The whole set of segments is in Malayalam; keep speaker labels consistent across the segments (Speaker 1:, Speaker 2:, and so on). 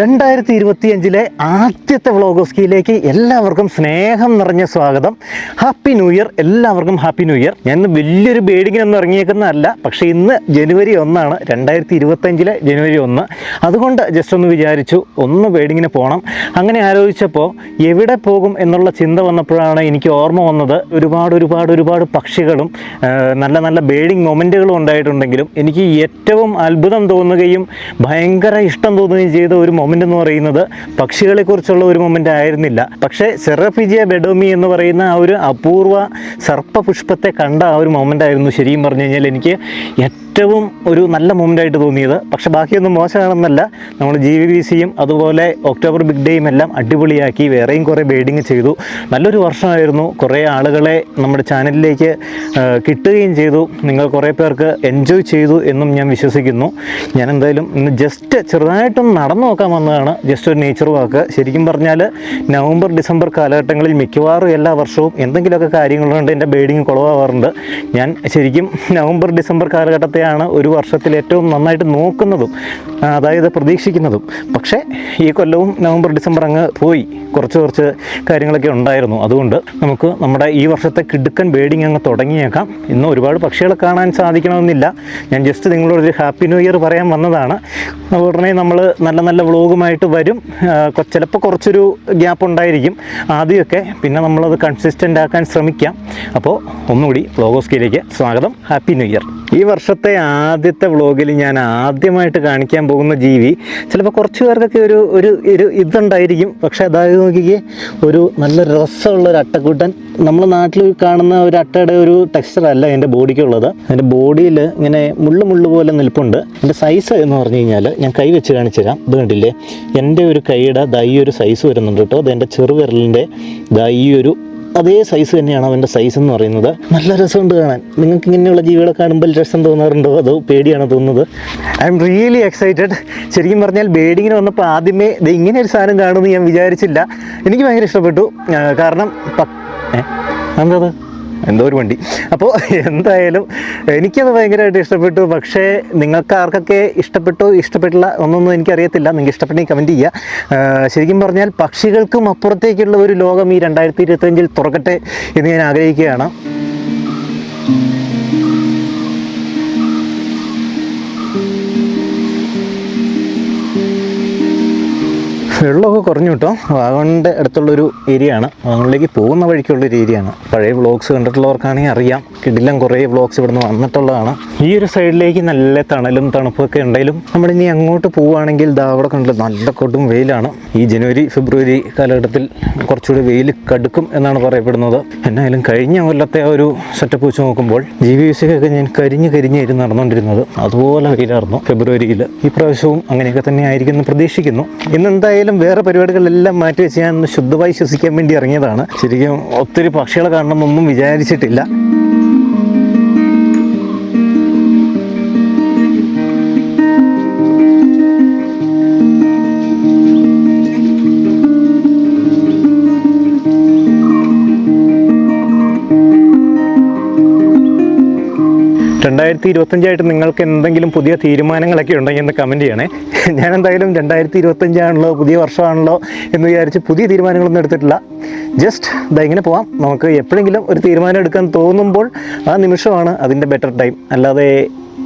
Speaker 1: രണ്ടായിരത്തി ഇരുപത്തിയഞ്ചിലെ ആദ്യത്തെ വ്ളോഗോസ്കിയിലേക്ക് എല്ലാവർക്കും സ്നേഹം നിറഞ്ഞ സ്വാഗതം. ഹാപ്പി ന്യൂ ഇയർ എല്ലാവർക്കും ഹാപ്പി ന്യൂ ഇയർ ഞാൻ ഇന്ന് വലിയൊരു ബേഡിങ്ങിനൊന്നും ഇറങ്ങിയേക്കുന്നതല്ല പക്ഷേ ഇന്ന് ജനുവരി ഒന്നാണ് രണ്ടായിരത്തി ഇരുപത്തഞ്ചിലെ ജനുവരി ഒന്ന്. അതുകൊണ്ട് ജസ്റ്റ് ഒന്ന് വിചാരിച്ചു ഒന്ന് ബേഡിങ്ങിന് പോകണം അങ്ങനെ ആലോചിച്ചപ്പോൾ എവിടെ പോകും എന്നുള്ള ചിന്ത വന്നപ്പോഴാണ് എനിക്ക് ഓർമ്മ വന്നത് ഒരുപാട് ഒരുപാട് ഒരുപാട് പക്ഷികളും നല്ല നല്ല ബേഡിങ് മൊമെന്റുകളും ഉണ്ടായിട്ടുണ്ടെങ്കിലും എനിക്ക് ഏറ്റവും അത്ഭുതം തോന്നുകയും ഭയങ്കര ഇഷ്ടം തോന്നുകയും ചെയ്ത ഒരു എന്ന് പറയുന്നത് പക്ഷികളെക്കുറിച്ചുള്ള ഒരു മൊമെന്റ് ആയിരുന്നില്ല. പക്ഷേ സെറഫിജിയ ബെഡോമി എന്ന് പറയുന്ന ആ ഒരു അപൂർവ സർപ്പപുഷ്പത്തെ കണ്ട ആ ഒരു മൊമെന്റ് ആയിരുന്നു ശരിയും പറഞ്ഞു കഴിഞ്ഞാൽ എനിക്ക് ഏറ്റവും ഒരു നല്ല മൊമെന്റ് ആയിട്ട് തോന്നിയത്. പക്ഷേ ബാക്കിയൊന്നും മോശമാണെന്നല്ല. നമ്മൾ ജി വി ബി സിയും അതുപോലെ ഒക്ടോബർ ബിഗ് ഡേയും എല്ലാം അടിപൊളിയാക്കി വേറെയും കുറേ ബേഡിങ് ചെയ്തു. നല്ലൊരു വർഷമായിരുന്നു. കുറേ ആളുകളെ നമ്മുടെ ചാനലിലേക്ക് കിട്ടുകയും ചെയ്തു. നിങ്ങൾ കുറേ പേർക്ക് എൻജോയ് ചെയ്തു എന്നും ഞാൻ വിശ്വസിക്കുന്നു. ഞാൻ എന്തായാലും ഇന്ന് ജസ്റ്റ് ചെറുതായിട്ടൊന്ന് നടന്നു നോക്കാൻ വന്നതാണ്. ജസ്റ്റ് ഒരു നേച്ചർ വാക്ക് ശരിക്കും പറഞ്ഞാൽ നവംബർ ഡിസംബർ കാലഘട്ടങ്ങളിൽ മിക്കവാറും എല്ലാ വർഷവും എന്തെങ്കിലുമൊക്കെ കാര്യങ്ങളുണ്ട്. എന്റെ ബേഡിങ് കുളവാറുണ്ട് ഞാൻ ശരിക്കും നവംബർ ഡിസംബർ കാലഘട്ടത്തെയാണ് ഒരു വർഷത്തിൽ ഏറ്റവും നന്നായിട്ട് നോക്കുന്നതും അതായത് പ്രതീക്ഷിക്കുന്നതും. പക്ഷേ ഈ കൊല്ലവും നവംബർ ഡിസംബർ അങ്ങ് പോയി. കുറച്ച് കുറച്ച് കാര്യങ്ങളൊക്കെ ഉണ്ടായിരുന്നു. അതുകൊണ്ട് നമുക്ക് നമ്മുടെ ഈ വർഷത്തെ കിടുക്കൻ ബേഡിങ് അങ്ങ് തുടങ്ങിയേക്കാം. ഇന്ന് ഒരുപാട് പക്ഷികളെ കാണാൻ സാധിക്കണമെന്നില്ല. ഞാൻ ജസ്റ്റ് നിങ്ങളോടൊരു ഹാപ്പി ന്യൂ ഇയർ പറയാൻ വന്നതാണ്. ഉടനെ നമ്മൾ നല്ല നല്ല വ്ളോഗുമായിട്ട് വരും. ചിലപ്പോൾ കുറച്ചൊരു ഗ്യാപ്പ് ഉണ്ടായിരിക്കും. ആദ്യമൊക്കെ പിന്നെ നമ്മളത് കൺസിസ്റ്റന്റ് ആക്കാൻ ശ്രമിക്കാം. അപ്പോൾ ഒന്നുകൂടി വ്ളോഗോസ്കിയിലേക്ക് സ്വാഗതം. ഹാപ്പി ന്യൂ ഇയർ ഈ വർഷത്തെ ആദ്യത്തെ വ്ളോഗിൽ ഞാൻ ആദ്യമായിട്ട് കാണിക്കാൻ പോകുന്ന ജീവി ചിലപ്പോൾ കുറച്ച് പേർക്കൊക്കെ ഒരു ഒരു ഒരു ഇതുണ്ടായിരിക്കും. പക്ഷേ അതായത് നോക്കിക്കേ ഒരു നല്ല രസമുള്ള ഒരു അട്ടക്കൂട്ടൻ. നമ്മൾ നാട്ടിൽ കാണുന്ന ഒരു അട്ടയുടെ ഒരു ടെക്സ്ചർ അല്ല എന്റെ ബോഡിക്കുള്ളത്. എന്റെ ബോഡിയിൽ ഇങ്ങനെ മുള്ളു മുള്ളു പോലെ നിൽപ്പുണ്ട്. എന്റെ സൈസ് എന്ന് പറഞ്ഞു കഴിഞ്ഞാൽ ഞാൻ കൈ വെച്ച് കാണിച്ചു തരാം ഇത് എന്റെ ഒരു കൈയുടെ ദൈ ഒരു സൈസ് വരുന്നുണ്ട് കേട്ടോ. അത് എന്റെ ചെറുവിരലിന്റെ ദൈ ഒരു അതേ സൈസ് തന്നെയാണ് അവന്റെ സൈസ് എന്ന് പറയുന്നത്. നല്ല രസമുണ്ട് കാണാൻ. നിങ്ങൾക്ക് ഇങ്ങനെയുള്ള ജീവികളെ കാണുമ്പോൾ രസം തോന്നാറുണ്ടോ? അതോ പേടിയാണോ തോന്നുന്നത്? ഐ എം റിയലി എക്സൈറ്റഡ് ശരിക്കും പറഞ്ഞാൽ ബേഡിങ്ങിന് വന്നപ്പോൾ ആദ്യമേ ഇത് ഇങ്ങനെ ഒരു സാധനം കാണുമെന്ന് ഞാൻ വിചാരിച്ചില്ല. എനിക്ക് ഭയങ്കര ഇഷ്ടപ്പെട്ടു. കാരണം പ- ഏ? എന്തോ ഒരു വണ്ടി. അപ്പോൾ എന്തായാലും എനിക്കത് ഭയങ്കരമായിട്ട് ഇഷ്ടപ്പെട്ടു. പക്ഷേ നിങ്ങൾക്ക് ആർക്കൊക്കെ ഇഷ്ടപ്പെട്ടു ഇഷ്ടപ്പെട്ടില്ല ഒന്നൊന്നും എനിക്കറിയത്തില്ല. നിങ്ങൾക്ക് ഇഷ്ടപ്പെട്ടെങ്കിൽ കമന്റ് ചെയ്യുക ശരിക്കും പറഞ്ഞാൽ പക്ഷികൾക്കും അപ്പുറത്തേക്കുള്ള ഒരു ലോകം ഈ രണ്ടായിരത്തി ഇരുപത്തഞ്ചിൽ തുറക്കട്ടെ എന്ന് ഞാൻ ആഗ്രഹിക്കുകയാണ്. വെള്ളമൊക്കെ കുറഞ്ഞു കേട്ടോ. വാഗമണിന്റെ അടുത്തുള്ളൊരു ഏരിയ ആണ് വാഗമണിലേക്ക് പോകുന്ന വഴിക്കുള്ളൊരു ഏരിയ ആണ് പഴയ വ്ളോഗ്സ് കണ്ടിട്ടുള്ളവർക്കാണെങ്കിൽ അറിയാം. കിടിലം കുറേ വ്ളോഗ്സ് ഇവിടുന്ന് വന്നിട്ടുള്ളതാണ്. ഈ ഒരു സൈഡിലേക്ക് നല്ല തണലും തണുപ്പൊക്കെ ഉണ്ടെങ്കിലും നമ്മൾ ഇനി അങ്ങോട്ട് പോവുകയാണെങ്കിൽ ദാ അവിടെ കണ്ടില്ല നല്ല കൊടും വെയിലാണ്. ഈ ജനുവരി ഫെബ്രുവരി കാലഘട്ടത്തിൽ കുറച്ചുകൂടി വെയിൽ കടുക്കും എന്നാണ് പറയപ്പെടുന്നത്. എന്നായാലും കഴിഞ്ഞ കൊല്ലത്തെ ഒരു സെറ്റപ്പ് വെച്ച് നോക്കുമ്പോൾ ജി വി ഒക്കെ ഞാൻ കരിഞ്ഞ് കരിഞ്ഞായിരുന്നു നടന്നുകൊണ്ടിരുന്നത്. അതുപോലെ വെയിലായിരുന്നു ഫെബ്രുവരിയിൽ. ഈ പ്രാവശ്യവും അങ്ങനെയൊക്കെ തന്നെ ആയിരിക്കും എന്ന് പ്രതീക്ഷിക്കുന്നു. ഇന്ന് എന്തായാലും വേറെ പരിപാടികളെല്ലാം മാറ്റി വെച്ച് ഞാൻ ശുദ്ധമായി ശ്വസിക്കാൻ വേണ്ടി ഇറങ്ങിയതാണ്. ശരിക്കും ഒത്തിരി പക്ഷികളെ കാണണമെന്നൊന്നും വിചാരിച്ചിട്ടില്ല. രണ്ടായിരത്തി ഇരുപത്തഞ്ചായിട്ട് നിങ്ങൾക്ക് എന്തെങ്കിലും പുതിയ തീരുമാനങ്ങളൊക്കെ ഉണ്ടെങ്കിൽ എന്ന് കമന്റ് ചെയ്യണേ. ഞാൻ എന്തായാലും രണ്ടായിരത്തി ഇരുപത്തഞ്ചാണല്ലോ പുതിയ വർഷമാണല്ലോ എന്ന് വിചാരിച്ച് പുതിയ തീരുമാനങ്ങളൊന്നും എടുത്തിട്ടില്ല. ജസ്റ്റ് ഇതാ ഇങ്ങനെ പോവാം. നമുക്ക് എപ്പോഴെങ്കിലും ഒരു തീരുമാനം എടുക്കാൻ തോന്നുമ്പോൾ ആ നിമിഷമാണ് അതിന്റെ ബെറ്റർ ടൈം അല്ലാതെ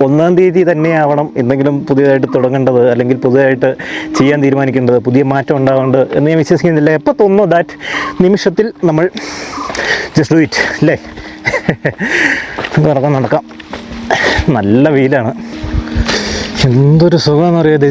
Speaker 1: ഒന്നാം തീയതി തന്നെയാവണം എന്തെങ്കിലും പുതിയതായിട്ട് തുടങ്ങേണ്ടത് അല്ലെങ്കിൽ പുതിയതായിട്ട് ചെയ്യാൻ തീരുമാനിക്കേണ്ടത് പുതിയ മാറ്റം ഉണ്ടാവേണ്ടത് എന്ന് ഞാൻ വിശ്വസിക്കുന്നില്ല. എപ്പോൾ തോന്നുന്നു ദാറ്റ് നിമിഷത്തിൽ നമ്മൾ ജസ്റ്റ് ഡു ഇറ്റ് അല്ലേ നടക്കാം നടക്കാം. നല്ല വെയിലാണ്. എന്തൊരു സുഖമാണെന്ന് അറിയാതെ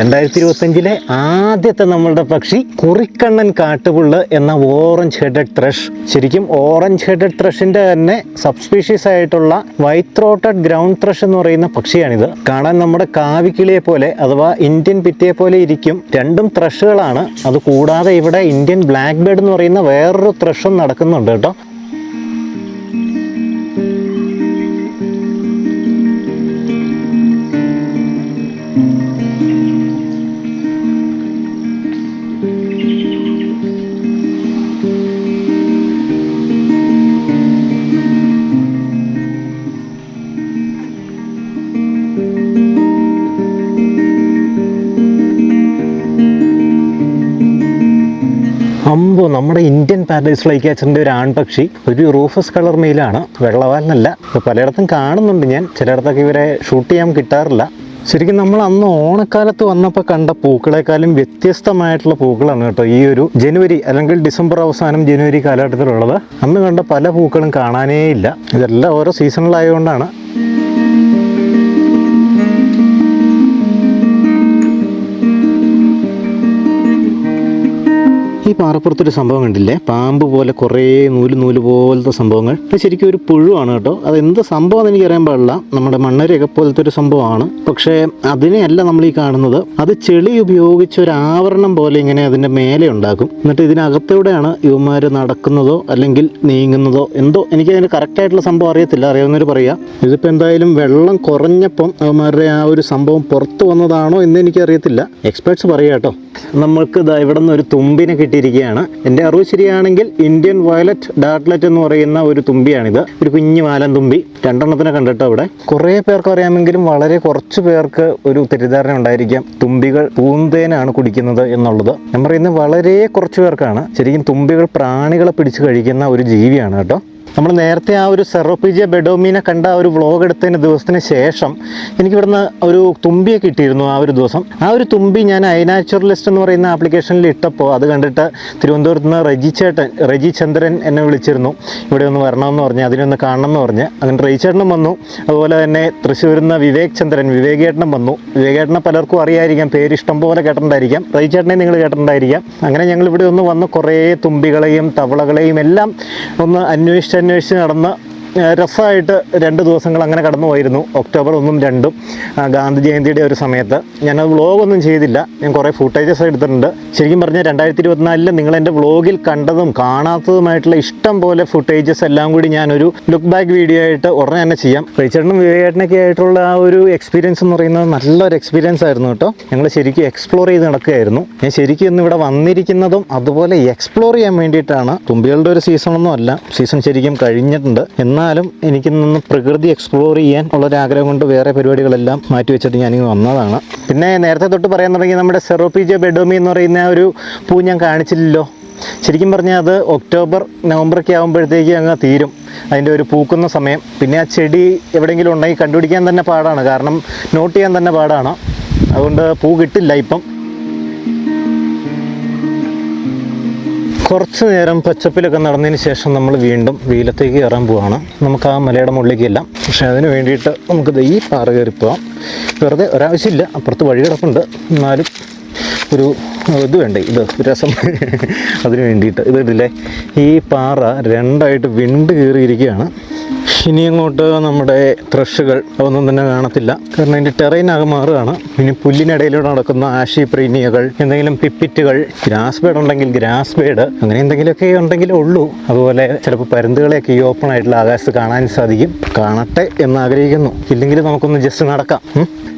Speaker 1: രണ്ടായിരത്തി ഇരുപത്തഞ്ചിലെ ആദ്യത്തെ നമ്മളുടെ പക്ഷി കുറിക്കണ്ണൻ കാട്ടുപുള്ള് എന്ന ഓറഞ്ച് ഹെഡഡ് ത്രഷ് ശരിക്കും ഓറഞ്ച് ഹെഡഡ് ത്രഷിന്റെ തന്നെ സബ്സ്പീഷീസ് ആയിട്ടുള്ള വൈറ്റ് ത്രോട്ടഡ് ഗ്രൗണ്ട് ത്രഷ് എന്ന് പറയുന്ന പക്ഷിയാണിത്. കാണാൻ നമ്മുടെ കാവിക്കിളിയെ പോലെ അഥവാ ഇന്ത്യൻ പിറ്റയെ പോലെ ഇരിക്കും രണ്ടും ത്രഷുകളാണ് അത് കൂടാതെ ഇവിടെ ഇന്ത്യൻ ബ്ലാക്ക് ബേർഡ് എന്ന് പറയുന്ന വേറൊരു ത്രഷും നടക്കുന്നുണ്ട് കേട്ടോ. സംഭവം നമ്മുടെ ഇന്ത്യൻ പാരഡൈസ് ഫ്ലൈ ക്യാച്ചറിന്റെ ഒരു ആൺപക്ഷി ഒരു റൂഫസ് കളർ മെയിലാണ് വെള്ളവാലിനല്ല. ഇപ്പോൾ പലയിടത്തും കാണുന്നുണ്ട് ഞാൻ ചിലയിടത്തൊക്കെ ഇവരെ ഷൂട്ട് ചെയ്യാൻ കിട്ടാറില്ല. ശരിക്കും നമ്മൾ അന്ന് ഓണക്കാലത്ത് വന്നപ്പോൾ കണ്ട പൂക്കളെക്കാളും വ്യത്യസ്തമായിട്ടുള്ള പൂക്കളാണ് കേട്ടോ ഈ ഒരു ജനുവരി അല്ലെങ്കിൽ ഡിസംബർ അവസാനം ജനുവരി കാലഘട്ടത്തിലുള്ളത്. അന്ന് കണ്ട പല പൂക്കളും കാണാനേ ഇല്ല ഇതെല്ലാം ഓരോ സീസണിലായതുകൊണ്ടാണ് ഈ പാറപ്പുറത്തൊരു സംഭവം കണ്ടില്ലേ? പാമ്പ് പോലെ കുറേ നൂൽ നൂൽ പോലത്തെ സംഭവങ്ങൾ. ഇത് ശരിക്കും ഒരു പുഴുവാണ് കേട്ടോ. അത് എന്ത് സംഭവം എന്ന് എനിക്കറിയാൻ പാടില്ല. നമ്മുടെ മണ്ണരയൊക്കെ പോലത്തെ ഒരു സംഭവമാണ്. പക്ഷേ അതിനെയല്ല നമ്മൾ ഈ കാണുന്നത്. അത് ചെളി ഉപയോഗിച്ച് ഒരു ആവരണം പോലെ ഇങ്ങനെ അതിന്റെ മേലെ ഉണ്ടാക്കും. എന്നിട്ട് ഇതിനകത്തൂടെയാണ് ഇവന്മാർ നടക്കുന്നതോ അല്ലെങ്കിൽ നീങ്ങുന്നതോ എന്തോ എനിക്ക് അതിന് കറക്റ്റായിട്ടുള്ള സംഭവം അറിയത്തില്ല. അറിയാവുന്നവർ പറയാം. ഇതിപ്പോൾ എന്തായാലും വെള്ളം കുറഞ്ഞപ്പം അവന്മാരുടെ ആ ഒരു സംഭവം പുറത്തു വന്നതാണോ എന്ന് എനിക്കറിയത്തില്ല. എക്സ്പേർട്സ് പറയാം കേട്ടോ. നമ്മൾക്ക് ഇവിടെ നിന്ന് ഒരു തുമ്പിനെ കിട്ടിയിരിക്കുകയാണ് എന്റെ അറിവ് ശരിയാണെങ്കിൽ ഇന്ത്യൻ വയലറ്റ് ഡാർട്ട്ലെറ്റ് എന്ന് പറയുന്ന ഒരു തുമ്പിയാണിത്. ഒരു കുഞ്ഞു മാലൻ തുമ്പി. രണ്ടെണ്ണത്തിനെ കണ്ടിട്ടോ അവിടെ കുറേ പേർക്ക് അറിയാമെങ്കിലും വളരെ കുറച്ച് പേർക്ക് ഒരു തെറ്റിദ്ധാരണ ഉണ്ടായിരിക്കാം. തുമ്പികൾ പൂന്തേനാണ് കുടിക്കുന്നത് എന്നുള്ളത്. ഞാൻ പറയുന്നത് വളരെ കുറച്ച് പേർക്കാണ്. ശരിക്കും തുമ്പികൾ പ്രാണികളെ പിടിച്ചു കഴിക്കുന്ന ഒരു ജീവിയാണ് കേട്ടോ. നമ്മൾ നേരത്തെ ആ ഒരു സെറോപ്പിജിയ ബെഡോമീനെ കണ്ട ആ ഒരു വ്ളോഗ് എടുത്തതിന് ദിവസത്തിന് ശേഷം എനിക്ക് ഇവിടുന്ന് ഒരു തുമ്പിയെ കിട്ടിയിരുന്നു ആ ഒരു ദിവസം. ആ ഒരു തുമ്പി ഞാൻ ഐനാച്ചുറലിസ്റ്റ് എന്ന് പറയുന്ന ആപ്ലിക്കേഷനിൽ ഇട്ടപ്പോൾ അത് കണ്ടിട്ട് തിരുവനന്തപുരത്ത് നിന്ന് റജി ചേട്ടൻ റജി ചന്ദ്രൻ എന്നെ വിളിച്ചിരുന്നു. ഇവിടെ ഒന്ന് വരണമെന്ന് പറഞ്ഞ് അതിനൊന്ന് കാണണം എന്ന് പറഞ്ഞ്. അങ്ങനെ റജി ചേട്ടനും വന്നു. അതുപോലെ തന്നെ തൃശ്ശൂരിൽ നിന്ന് വിവേക് ചന്ദ്രൻ വിവേകേട്ടനും വന്നു. വിവേകേട്ടനെ പലർക്കും അറിയായിരിക്കാം പേര് ഇഷ്ടം പോലെ കേട്ടിട്ടുണ്ടായിരിക്കാം. റജി ചേട്ടനെ നിങ്ങൾ കേട്ടിട്ടുണ്ടായിരിക്കാം. അങ്ങനെ ഞങ്ങൾ ഇവിടെ ഒന്ന് വന്ന് കുറേ തുമ്പികളെയും തവളകളെയും എല്ലാം ഒന്ന് അന്വേഷിച്ച് അന്വേഷിച്ച് നടന്ന് രസമായിട്ട് രണ്ട് ദിവസങ്ങൾ അങ്ങനെ കടന്നു പോയിരുന്നു ഒക്ടോബർ ഒന്നും രണ്ടും. ഗാന്ധി ജയന്തിയുടെ ഒരു സമയത്ത്. ഞാനത് വ്ളോഗൊന്നും ചെയ്തില്ല. ഞാൻ കുറേ ഫുട്ടേജസ് എടുത്തിട്ടുണ്ട്. ശരിക്കും പറഞ്ഞാൽ രണ്ടായിരത്തി ഇരുപത്തിനാലിൽ നിങ്ങൾ എന്റെ വ്ളോഗിൽ കണ്ടതും കാണാത്തതുമായിട്ടുള്ള ഇഷ്ടം പോലെ ഫുട്ടേജസ് എല്ലാം കൂടി ഞാനൊരു ലുക്ക് ബാക്ക് വീഡിയോ ആയിട്ട് ഉടനെ തന്നെ ചെയ്യാം. റീച്ചേട്ടനും വിവേകേട്ടനൊക്കെ ആയിട്ടുള്ള ആ ഒരു എക്സ്പീരിയൻസ് എന്ന് പറയുന്നത് നല്ലൊരു എക്സ്പീരിയൻസ് ആയിരുന്നു കേട്ടോ. ഞങ്ങൾ ശരിക്കും എക്സ്പ്ലോർ ചെയ്ത് നടക്കുകയായിരുന്നു. ഞാൻ ശരിക്കും ഇന്ന് ഇവിടെ വന്നിരിക്കുന്നതും അതുപോലെ എക്സ്പ്ലോർ ചെയ്യാൻ വേണ്ടിയിട്ടാണ്. തുമ്പികളുടെ ഒരു സീസണൊന്നും അല്ല. സീസൺ ശരിക്കും കഴിഞ്ഞിട്ടുണ്ട്. എന്നാലും എനിക്ക് നിന്ന് പ്രകൃതി എക്സ്പ്ലോർ ചെയ്യാൻ ഉള്ളൊരാഗ്രഹം കൊണ്ട് വേറെ പരിപാടികളെല്ലാം മാറ്റി വെച്ചിട്ട് ഞാനിങ്ങ് വന്നതാണ്. പിന്നെ നേരത്തെ തൊട്ട് പറയാൻ തുടങ്ങി നമ്മുടെ സെറോപ്പിജ ബെഡോമി എന്ന് പറയുന്ന ഒരു പൂ ഞാൻ കാണിച്ചില്ലല്ലോ. ശരിക്കും പറഞ്ഞാൽ അത് ഒക്ടോബർ നവംബറൊക്കെ ആകുമ്പോഴത്തേക്ക് അങ്ങ് തീരും. അതിന്റെ ഒരു പൂക്കുന്ന സമയം. പിന്നെ ആ ചെടി എവിടെയെങ്കിലും ഉണ്ടെങ്കിൽ കണ്ടുപിടിക്കാൻ തന്നെ പാടാണ്. കാരണം നോട്ട് ചെയ്യാൻ തന്നെ പാടാണ്. അതുകൊണ്ട് പൂ കിട്ടില്ല ഇപ്പം. കുറച്ച് നേരം പച്ചപ്പിലൊക്കെ നടന്നതിന് ശേഷം നമ്മൾ വീണ്ടും വെയിലത്തേക്ക് കയറാൻ പോവാണ്. നമുക്ക് ആ മലയുടെ മുകളിലേക്ക് എല്ലാം പക്ഷേ അതിന് വേണ്ടിയിട്ട് നമുക്ക് ഈ പാറ കയറി പോവാം. വെറുതെ ഒരാവശ്യമില്ല. അപ്പുറത്ത് വഴി കിടപ്പുണ്ട്. എന്നാലും ഒരു ഇത് വേണ്ടേ? ഇത് രസം. അതിന് വേണ്ടിയിട്ട്. ഇത് ഇതില്ലേ ഈ പാറ രണ്ടായിട്ട് വിണ്ട് കയറിയിരിക്കുകയാണ്. ഇനി അങ്ങോട്ട് നമ്മുടെ ത്രഷുകൾ ഒന്നും തന്നെ കാണത്തില്ല. കാരണം അതിന്റെ ടെറൈനാകെ മാറുകയാണ്. ഇനി പുല്ലിനിടയിലൂടെ നടക്കുന്ന ആഷി പ്രീനിയകൾ എന്തെങ്കിലും പിപ്പിറ്റുകൾ ഗ്രാസ് ബേഡ് ഉണ്ടെങ്കിൽ ഗ്രാസ് ബേഡ് അങ്ങനെ എന്തെങ്കിലുമൊക്കെ ഉണ്ടെങ്കിൽ ഉള്ളൂ. അതുപോലെ ചിലപ്പോൾ പരുന്തുകളെയൊക്കെ ഈ ഓപ്പൺ ആയിട്ടുള്ള ആകാശത്ത് കാണാൻ സാധിക്കും. കാണട്ടെ എന്ന് ആഗ്രഹിക്കുന്നു ഇല്ലെങ്കിൽ നമുക്കൊന്ന് ജസ്റ്റ് നടക്കാം.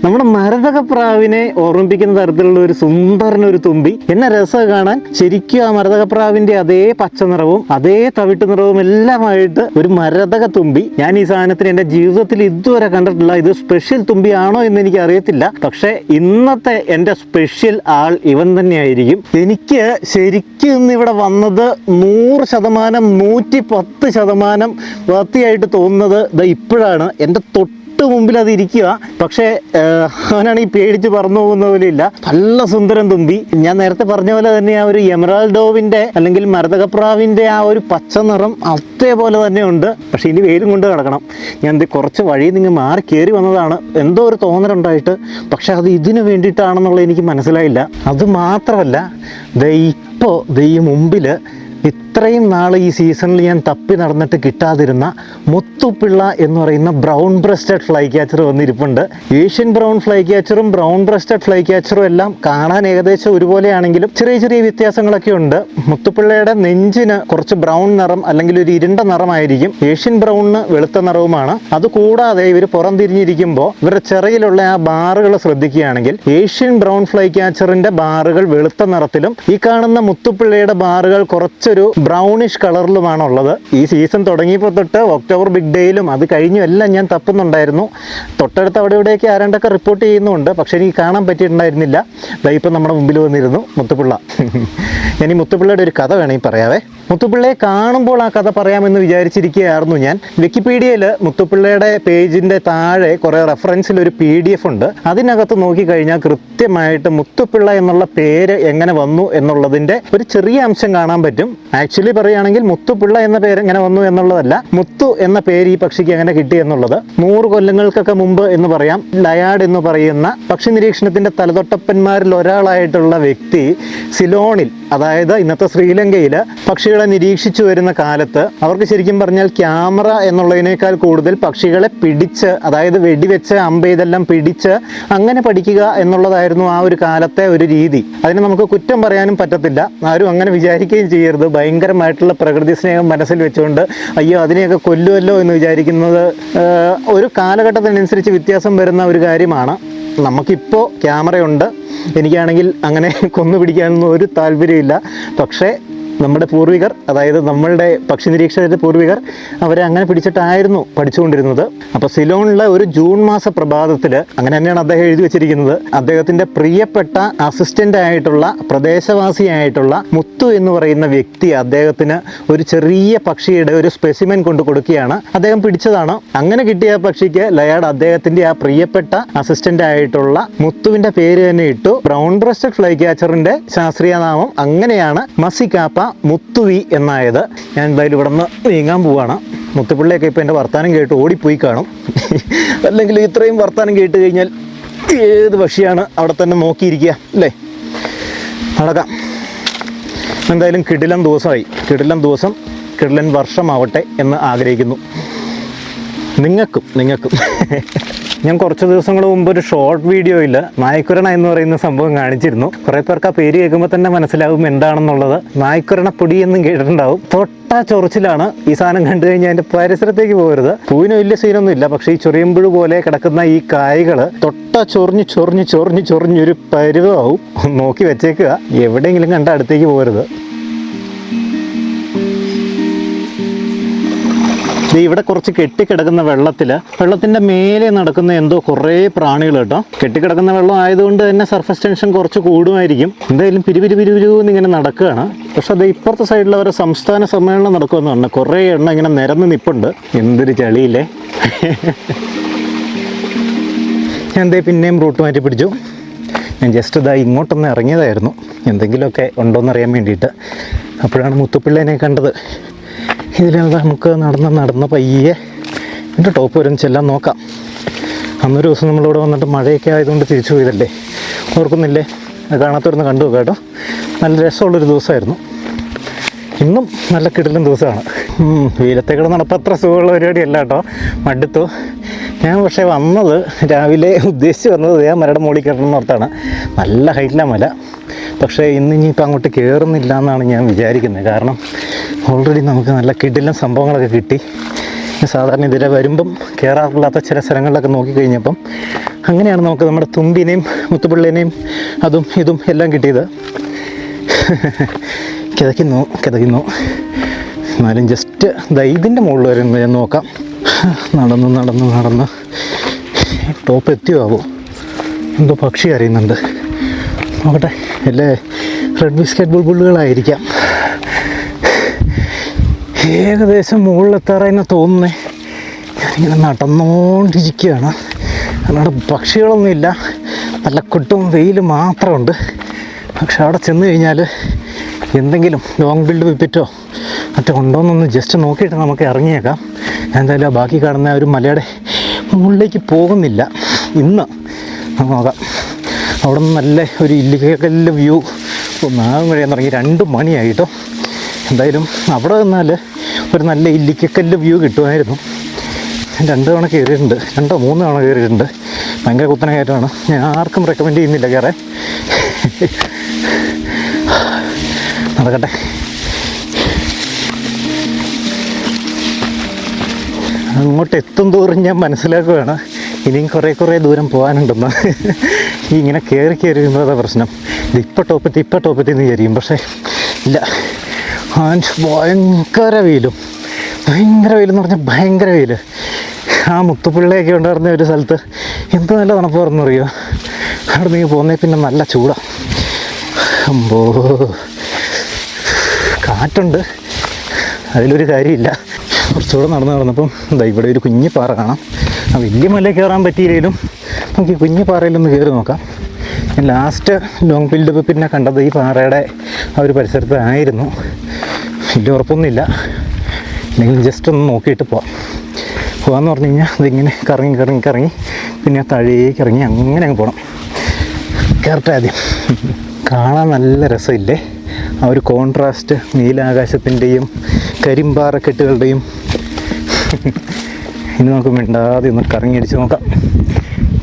Speaker 1: നമ്മുടെ മരതക പ്രാവിനെ ഓർമ്മിപ്പിക്കുന്ന തരത്തിലുള്ള ഒരു സുന്ദരൻ ഒരു തുമ്പി. എന്നെ രസം കാണാൻ. ശരിക്കും ആ മരതക മരതകപ്രാവിന്റെ അതേ പച്ച നിറവും അതേ തവിട്ട് നിറവും എല്ലാമായിട്ട് ഒരു മരതക തുമ്പി ഞാൻ ഈ സാധനത്തിന് എന്റെ ജീവിതത്തിൽ ഇതുവരെ കണ്ടിട്ടില്ല. ഇത് സ്പെഷ്യൽ തുമ്പിയാണോ എന്ന് എനിക്ക് അറിയത്തില്ല പക്ഷേ ഇന്നത്തെ എന്റെ സ്പെഷ്യൽ ആൾ ഇവൻ തന്നെയായിരിക്കും. എനിക്ക് ശരിക്കും ഇന്ന് ഇവിടെ വന്നത് നൂറ് ശതമാനം നൂറ്റി പത്ത് ശതമാനം വൃത്തിയായിട്ട് തോന്നുന്നത് ഇപ്പോഴാണ്. എന്റെ തൊട്ട് തൊട്ട് മുമ്പിൽ അത് ഇരിക്കുക. പക്ഷേ അവനാണ് ഈ പേടിച്ച് പറന്നു പോകുന്ന പോലെ ഇല്ല. നല്ല സുന്ദരം തുമ്പി. ഞാൻ നേരത്തെ പറഞ്ഞ പോലെ തന്നെ ആ ഒരു എമറാൾഡോവിന്റെ അല്ലെങ്കിൽ മരതകപ്രാവിന്റെ ആ ഒരു പച്ച നിറം അതേപോലെ തന്നെ ഉണ്ട്. പക്ഷേ ഇനി വെയിലും കൊണ്ട് കിടക്കണം ഞാൻ ഇത് കുറച്ച് വഴി നിങ്ങൾ മാറി കയറി വന്നതാണ്. എന്തോ ഒരു തോന്നലുണ്ടായിട്ട്. പക്ഷെ അത് ഇതിനു വേണ്ടിയിട്ടാണെന്നുള്ളത് എനിക്ക് മനസ്സിലായില്ല. അത് മാത്രമല്ല ദൈ ഇപ്പോൾ ദൈ മുമ്പിൽ ഇത്രയും നാൾ ഈ സീസണിൽ ഞാൻ തപ്പി നടന്നിട്ട് കിട്ടാതിരുന്ന മുത്തുപിള്ള എന്ന് പറയുന്ന ബ്രൗൺ ബ്രസ്റ്റഡ് ഫ്ലൈ ക്യാച്ചർ വന്നിരിപ്പുണ്ട്. ഏഷ്യൻ ബ്രൗൺ ഫ്ലൈ ക്യാച്ചറും ബ്രൗൺ ബ്രസ്റ്റഡ് ഫ്ലൈ ക്യാച്ചറും എല്ലാം കാണാൻ ഏകദേശം ഒരുപോലെയാണെങ്കിലും ചെറിയ ചെറിയ വ്യത്യാസങ്ങളൊക്കെ ഉണ്ട്. മുത്തുപിള്ളയുടെ നെഞ്ചിന് കുറച്ച് ബ്രൗൺ നിറം അല്ലെങ്കിൽ ഒരു ഇരുണ്ട നിറമായിരിക്കും. ഏഷ്യൻ ബ്രൗണിന് വെളുത്ത നിറവുമാണ്. അതുകൂടാതെ ഇവർ പുറം തിരിഞ്ഞിരിക്കുമ്പോൾ ഇവരുടെ ചിറകിലുള്ള ആ ബാറുകൾ ശ്രദ്ധിക്കുകയാണെങ്കിൽ ഏഷ്യൻ ബ്രൗൺ ഫ്ലൈ ക്യാച്ചറിന്റെ ബാറുകൾ വെളുത്ത നിറത്തിലും ഈ കാണുന്ന മുത്തുപിള്ളയുടെ ബാറുകൾ കുറച്ചൊരു ബ്രൗണിഷ് കളറിലുമാണ് ഉള്ളത് ഈ സീസൺ തുടങ്ങിയപ്പോൾ തൊട്ട് ഒക്ടോബർ ബിഗ് ഡേയിലും അത് കഴിഞ്ഞും എല്ലാം ഞാൻ തപ്പുന്നുണ്ടായിരുന്നു. തൊട്ടടുത്ത് അവിടെ ഇവിടെയൊക്കെ ആരാണ്ടൊക്കെ റിപ്പോർട്ട് ചെയ്യുന്നുണ്ട്. പക്ഷേ എനിക്ക് കാണാൻ പറ്റിയിട്ടുണ്ടായിരുന്നില്ല. ഇപ്പം നമ്മുടെ മുമ്പിൽ വന്നിരുന്നു മുത്തുപിള്ള. ഞാൻ ഈ മുത്തുപിള്ളയുടെ ഒരു കഥ വേണമെങ്കിൽ പറയാവേ. മുത്തുപിള്ളയെ കാണുമ്പോൾ ആ കഥ പറയാമെന്ന് വിചാരിച്ചിരിക്കുകയായിരുന്നു ഞാൻ. വിക്കിപീഡിയയിൽ മുത്തുപിള്ളയുടെ പേജിന്റെ താഴെ കുറേ റെഫറൻസിൽ ഒരു പി ഡി എഫ് ഉണ്ട്. അതിനകത്ത് നോക്കിക്കഴിഞ്ഞാൽ കൃത്യമായിട്ട് മുത്തുപിള്ള എന്നുള്ള പേര് എങ്ങനെ വന്നു എന്നുള്ളതിന്റെ ഒരു ചെറിയ അംശം കാണാൻ പറ്റും. ആക്ച്വലി പറയുകയാണെങ്കിൽ മുത്തുപിള്ള എന്ന പേര് എങ്ങനെ വന്നു എന്നുള്ളതല്ല മുത്തു എന്ന പേര് ഈ പക്ഷിക്ക് എങ്ങനെ കിട്ടി എന്നുള്ളത്. നൂറ് കൊല്ലങ്ങൾക്കൊക്കെ മുമ്പ് എന്ന് പറയാം ലയാഡ് എന്ന് പറയുന്ന പക്ഷി നിരീക്ഷണത്തിന്റെ തലതൊട്ടപ്പന്മാരിൽ ഒരാളായിട്ടുള്ള വ്യക്തി സിലോണിൽ അതായത് ഇന്നത്തെ ശ്രീലങ്കയിൽ പക്ഷികളെ നിരീക്ഷിച്ചു വരുന്ന കാലത്ത് അവർക്ക് ശരിക്കും പറഞ്ഞാൽ ക്യാമറ എന്നുള്ളതിനേക്കാൾ കൂടുതൽ പക്ഷികളെ പിടിച്ച് അതായത് വെടിവെച്ച് അമ്പ് ചെയ്തെല്ലാം പിടിച്ച് അങ്ങനെ പഠിക്കുക എന്നുള്ളതായിരുന്നു ആ ഒരു കാലത്തെ ഒരു രീതി. അതിന് നമുക്ക് കുറ്റം പറയാനും പറ്റത്തില്ല. ആരും അങ്ങനെ വിചാരിക്കുകയും ചെയ്യരുത്. ഭയങ്കരമായിട്ടുള്ള പ്രകൃതി സ്നേഹം മനസ്സിൽ വെച്ചുകൊണ്ട് അയ്യോ അതിനെയൊക്കെ കൊല്ലുമല്ലോ എന്ന് വിചാരിക്കുന്നത് ഒരു കാലഘട്ടത്തിനനുസരിച്ച് വ്യത്യാസം വരുന്ന ഒരു കാര്യമാണ്. നമുക്കിപ്പോൾ ക്യാമറയുണ്ട്. എനിക്കാണെങ്കിൽ അങ്ങനെ കൊന്നു പിടിക്കാനൊന്നും ഒരു താല്പര്യമില്ല. പക്ഷേ നമ്മുടെ പൂർവികർ അതായത് നമ്മളുടെ പക്ഷി നിരീക്ഷകരുടെ പൂർവികർ അവരെ അങ്ങനെ പിടിച്ചിട്ടായിരുന്നു പഠിച്ചുകൊണ്ടിരുന്നത്. അപ്പോൾ സിലോണിലെ ഒരു ജൂൺ മാസ പ്രഭാതത്തിൽ അങ്ങനെ തന്നെയാണ് അദ്ദേഹം എഴുതി വെച്ചിരിക്കുന്നത്. അദ്ദേഹത്തിന്റെ പ്രിയപ്പെട്ട അസിസ്റ്റന്റ് ആയിട്ടുള്ള പ്രദേശവാസിയായിട്ടുള്ള മുത്തു എന്ന് പറയുന്ന വ്യക്തി അദ്ദേഹത്തിന് ഒരു ചെറിയ പക്ഷിയുടെ ഒരു സ്പെസിമെൻ കൊണ്ട് കൊടുക്കുകയാണ്. അദ്ദേഹം പിടിച്ചതാണ്. അങ്ങനെ കിട്ടിയ പക്ഷിക്ക് ലയാഡ് അദ്ദേഹത്തിന്റെ ആ പ്രിയപ്പെട്ട അസിസ്റ്റന്റ് ആയിട്ടുള്ള മുത്തുവിന്റെ പേര് തന്നെ ഇട്ടു. ബ്രൗൺ ബ്രസ്റ്റഡ് ഫ്ലൈ ക്യാച്ചറിന്റെ ശാസ്ത്രീയ നാമം അങ്ങനെയാണ് മസിക്കാപ്പ മുത്തുവി എന്നായത് ഞാൻ എന്തായാലും ഇവിടെ നിന്ന് നീങ്ങാൻ പോവാണ്. മുത്തുപിള്ളയൊക്കെ ഇപ്പം എന്റെ വർത്തമാനം കേട്ട് ഓടിപ്പോയി കാണും. അല്ലെങ്കിൽ ഇത്രയും വർത്തമാനം കേട്ട് കഴിഞ്ഞാൽ ഏത് പക്ഷിയാണ് അവിടെ തന്നെ നോക്കിയിരിക്കുക അല്ലേ? നടക്കാം. എന്തായാലും കിടിലൻ ദിവസമായി. കിടിലൻ ദിവസം കിടിലൻ വർഷമാവട്ടെ എന്ന് ആഗ്രഹിക്കുന്നു. നിങ്ങൾക്കും നിങ്ങൾക്കും. ഞാൻ കുറച്ച് ദിവസങ്ങൾ മുമ്പ് ഒരു ഷോർട്ട് വീഡിയോയിൽ നായ്ക്കുരണ എന്ന് പറയുന്ന സംഭവം കാണിച്ചിരുന്നു. കുറേ പേർക്ക് ആ പേര് കേൾക്കുമ്പോൾ തന്നെ മനസ്സിലാവും എന്താണെന്നുള്ളത്. നായ്ക്കുരണ പൊടി എന്നും കേട്ടിട്ടുണ്ടാവും. തൊട്ടാ ചൊറിച്ചിലാണ് ഈ സാധനം കണ്ടു കഴിഞ്ഞാൽ അതിന്റെ പരിസരത്തേക്ക് പോകരുത്. പൂവിന് വലിയ സീനൊന്നും ഇല്ല പക്ഷേ ഈ ചൊറിയമ്പുഴ പോലെ കിടക്കുന്ന ഈ കായകൾ തൊട്ടാ ചൊറിഞ്ഞ് ചൊറിഞ്ഞ് ചൊറിഞ്ഞ് ചൊറിഞ്ഞൊരു പരുവാവും നോക്കി വെച്ചേക്കുക. എവിടെയെങ്കിലും കണ്ട അടുത്തേക്ക് പോകരുത്. ഇവിടെ കുറച്ച് കെട്ടിക്കിടക്കുന്ന വെള്ളത്തിൽ വെള്ളത്തിന്റെ മേലെ നടക്കുന്ന എന്തോ കുറേ പ്രാണികൾ കേട്ടോ. കെട്ടിക്കിടക്കുന്ന വെള്ളം ആയതുകൊണ്ട് തന്നെ സർഫസ് ടെൻഷൻ കുറച്ച് കൂടുമായിരിക്കും. എന്തായാലും പിരിപിരി പിരിപിരി ഇങ്ങനെ നടക്കുകയാണ്. പക്ഷെ അത് ഇപ്പുറത്തെ സൈഡിൽ അവരെ സംസ്ഥാന സമ്മേളനം നടക്കുമെന്ന് പറഞ്ഞു കുറേ എണ്ണം ഇങ്ങനെ നിരന്ന് നിപ്പുണ്ട്. എന്തൊരു ചളിയില്ലേ? ഞാൻ ദേ പിന്നെയും റൂട്ട് മാറ്റി പിടിച്ചു. ഞാൻ ജസ്റ്റ് ഇതാ ഇങ്ങോട്ടൊന്ന് ഇറങ്ങിയതായിരുന്നു. എന്തെങ്കിലുമൊക്കെ ഉണ്ടോയെന്നറിയാൻ വേണ്ടിയിട്ട്. അപ്പോഴാണ് മുത്തുപ്പിള്ളേനെ കണ്ടത്. ഇതിൽ നമുക്ക് നടന്ന് നടന്ന് പയ്യെ എന്റെ ടോപ്പ് വരും. ചെല്ലാൻ നോക്കാം. അന്നൊരു ദിവസം നമ്മളിവിടെ വന്നിട്ട് മഴയൊക്കെ ആയതുകൊണ്ട് തിരിച്ചു പോയതല്ലേ? ഓർക്കുന്നില്ലേ? അത് കാണാത്തൊരുന്ന് കണ്ടു കേട്ടോ. നല്ല രസമുള്ളൊരു ദിവസമായിരുന്നു. ഇന്നും നല്ല കിടലും ദിവസമാണ്. വെയിലത്തെ കിടന്ന് നടപ്പം അത്ര സുഖമുള്ള പരിപാടിയല്ല കേട്ടോ. മടുത്തു. ഞാൻ പക്ഷേ വന്നത് രാവിലെ ഉദ്ദേശിച്ച് വന്നത് ഞാൻ മലയുടെ മുകളിൽ കയറണം എന്നോർത്താണ് നല്ല ഹൈറ്റിലാണ് മല. പക്ഷേ ഇന്ന് ഇനിയിപ്പോൾ അങ്ങോട്ട് കയറുന്നില്ല എന്നാണ് ഞാൻ വിചാരിക്കുന്നത്. കാരണം ഓൾറെഡി നമുക്ക് നല്ല കിടിലും സംഭവങ്ങളൊക്കെ കിട്ടി. സാധാരണ ഇതിലെ വരുമ്പം കയറാറില്ലാത്ത ചില സ്ഥലങ്ങളിലൊക്കെ നോക്കിക്കഴിഞ്ഞപ്പം അങ്ങനെയാണ് നമുക്ക് നമ്മുടെ തുമ്പിനെയും മുത്തുപിള്ളേനെയും അതും ഇതും എല്ലാം കിട്ടിയത്. കിതയ്ക്കുന്നു കിതയ്ക്കുന്നു. എന്നാലും ജസ്റ്റ് ദൈതിന്റെ മുകളിൽ വരെ ഞാൻ നോക്കാം. നടന്ന് നടന്ന് നടന്ന്. ടോപ്പ് എത്തിയോ? ആവോ എന്തോ പക്ഷി അറിയുന്നുണ്ട് നോക്കട്ടെ അല്ലേ റെഡ് ബിസ്ക്കറ്റ് ബുൾബുള്ളുകളായിരിക്കാം ഏകദേശം മുകളിലെത്താറായെന്ന് തോന്നുന്നേ. ഞാനിങ്ങനെ നടന്നുകൊണ്ടിരിക്കുകയാണ് അല്ലാണ്ട് പക്ഷികളൊന്നുമില്ല. നല്ല കുട്ടും വെയിൽ മാത്രമുണ്ട്. പക്ഷെ അവിടെ ചെന്ന് കഴിഞ്ഞാൽ എന്തെങ്കിലും ലോങ് ബിൽഡ് വിപ്പിറ്റോ മറ്റോ ഉണ്ടോയെന്നൊന്ന് ജസ്റ്റ് നോക്കിയിട്ട് നമുക്ക് ഇറങ്ങിയേക്കാം. ഞാൻ എന്തായാലും ബാക്കി കാണുന്ന ഒരു മലയുടെ മുകളിലേക്ക് പോകുന്നില്ല. ഇന്ന് നോക്കാം. അവിടെ നിന്ന് നല്ല ഒരു ഇല്ലിക്കല്ല് വ്യൂ. ഒന്നാകും കഴിയാൻ തുടങ്ങി രണ്ട് മണിയായിട്ടോ. എന്തായാലും അവിടെ നിന്നാൽ ഒരു നല്ല ഇല്ലിക്കക്കല്ല് വ്യൂ കിട്ടുമായിരുന്നു. രണ്ട് തവണ കയറിയിട്ടുണ്ട് രണ്ടോ മൂന്ന് തവണ കയറിയിട്ടുണ്ട് ഭയങ്കര കുത്തന കയറ്റമാണ് ഞാൻ ആർക്കും റെക്കമെൻഡ് ചെയ്യുന്നില്ല കയറാൻ നടക്കട്ടെ. അങ്ങോട്ട് എത്തും തോറും ഞാൻ മനസ്സിലാക്കുകയാണ് ഇനിയും കുറേ കുറേ ദൂരം പോകാനുണ്ടെന്ന്. ഈ ഇങ്ങനെ കയറി കയറി വരുന്നതാണ് പ്രശ്നം. ഇപ്പം ടോപ്പത്തി ഇപ്പം ടോപ്പത്തി എന്ന് വിചാരിക്കും. പക്ഷേ ഇല്ല. ആൻഡ് ഭയങ്കര വെയിലും. ഭയങ്കര വെയിലെന്ന് പറഞ്ഞാൽ ഭയങ്കര വെയിൽ ആ മുത്തുപിള്ളയൊക്കെ ഉണ്ടായിരുന്ന ഒരു സ്ഥലത്ത് എന്ത് നല്ല തണുപ്പായിരുന്നു അറിയോ? അവിടെ നീ പോകുന്നേ പിന്നെ നല്ല ചൂടാണ് അമ്പോ. കാറ്റുണ്ട്. അതിലൊരു കാര്യമില്ല. കുറച്ചുകൂടെ നടന്ന് നടന്നപ്പം എന്താ ഇവിടെ ഒരു കുഞ്ഞി പാറ കാണാം. ആ വലിയ മല കയറാൻ പറ്റിയില്ലെങ്കിലും നമുക്ക് ഈ കുഞ്ഞി പാറയിലൊന്ന് കയറി നോക്കാം. ലാസ്റ്റ് ലോങ് ബിൽഡപ്പ് പിന്നെ കണ്ടത് ഈ പാറയുടെ ആ ഒരു പരിസരത്തായിരുന്നു. വലിയ ഉറപ്പൊന്നുമില്ല. അല്ലെങ്കിൽ ജസ്റ്റ് ഒന്ന് നോക്കിയിട്ട് പോവാം. പോകാമെന്ന് പറഞ്ഞു കഴിഞ്ഞാൽ അതിങ്ങനെ കറങ്ങി കറങ്ങി കറങ്ങി പിന്നെ താഴേക്ക് ഇറങ്ങി അങ്ങനെ അങ്ങ് പോകണം കയറട്ടെ ആദ്യം. കാണാൻ നല്ല രസമില്ലേ? ആ ഒരു കോൺട്രാസ്റ്റ് നീലാകാശത്തിന്റെയും കരിമ്പാറക്കെട്ടുകളുടെയും ഇനി നമുക്ക് മിണ്ടാതെ ഒന്ന് കറങ്ങി അടിച്ച് നോക്കാം.